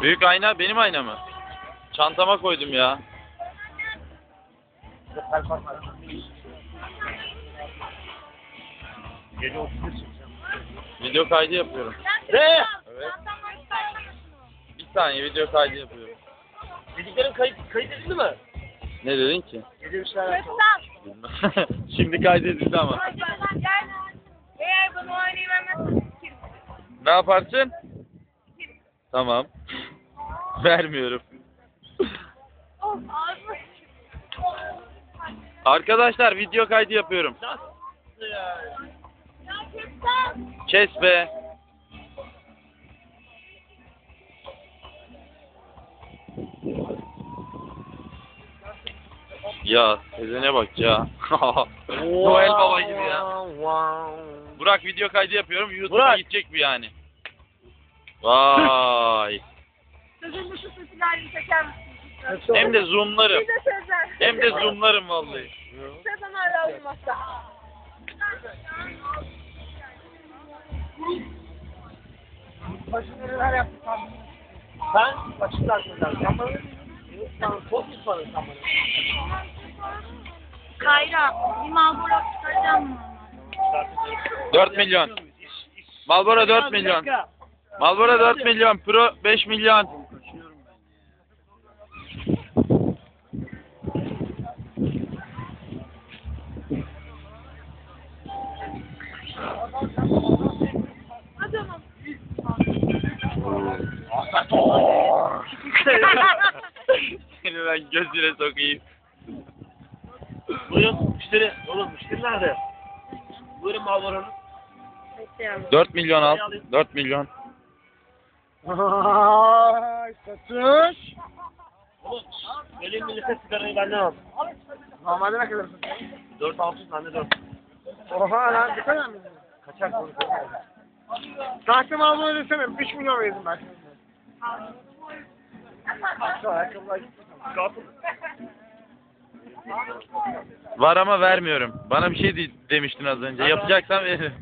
Büyük ayna benim ayna mı? Çantama koydum ya. Gece 31 çıkacağım. Video kaydı yapıyorum. Ne? Evet. Bir saniye video kaydı yapıyorum. Dediklerin kayıt, kayıt edildi mi? Ne dedin ki? Gece bir şeyler Bilmem. Şimdi kaydedildi ama. Eğer. Ne yaparsın? Tamam. Vermiyorum. Arkadaşlar video kaydı yapıyorum. Kes be. Ya Sezen'e bak ya. Noel Baba gibi ya. Burak video kaydı yapıyorum. YouTube'a Burak. gidecek mi yani? Vay. Sözün dışı sesilerini çeker misin? Hem de zoomlarım. Bir de Sezen. Hem de zoomlarım vallahi. Sezen hala uyumakta. Başını neler yaptın sen? Ben açıklar söyler. Sen bana sen çok sen bana? Kayra, bir Marlboro çıkaracağım mı? 4 milyon. Malboro 4 milyon. Malboro 4 milyon. Pro 5 milyon. Hadi oğlum. Seni ben gözüne sokayım. Buyurun müşteri. Oğlum müşteri nerede? Buyurun Malboro'nun. 4 milyon al. 4 milyon. Ay satış. Oğlum benim millete sigarayı benden al. Normalde ne kadar satıyorsun? 4 600 tane 4. Oha lan bu kadar mı? Kaçak bunu Sahte mal bunu desene 3 milyon verdim ben. Şu ayakkabılar gitti. Kapı. Var ama vermiyorum. Bana bir şey de- demiştin az önce. Yapacaksan veririm.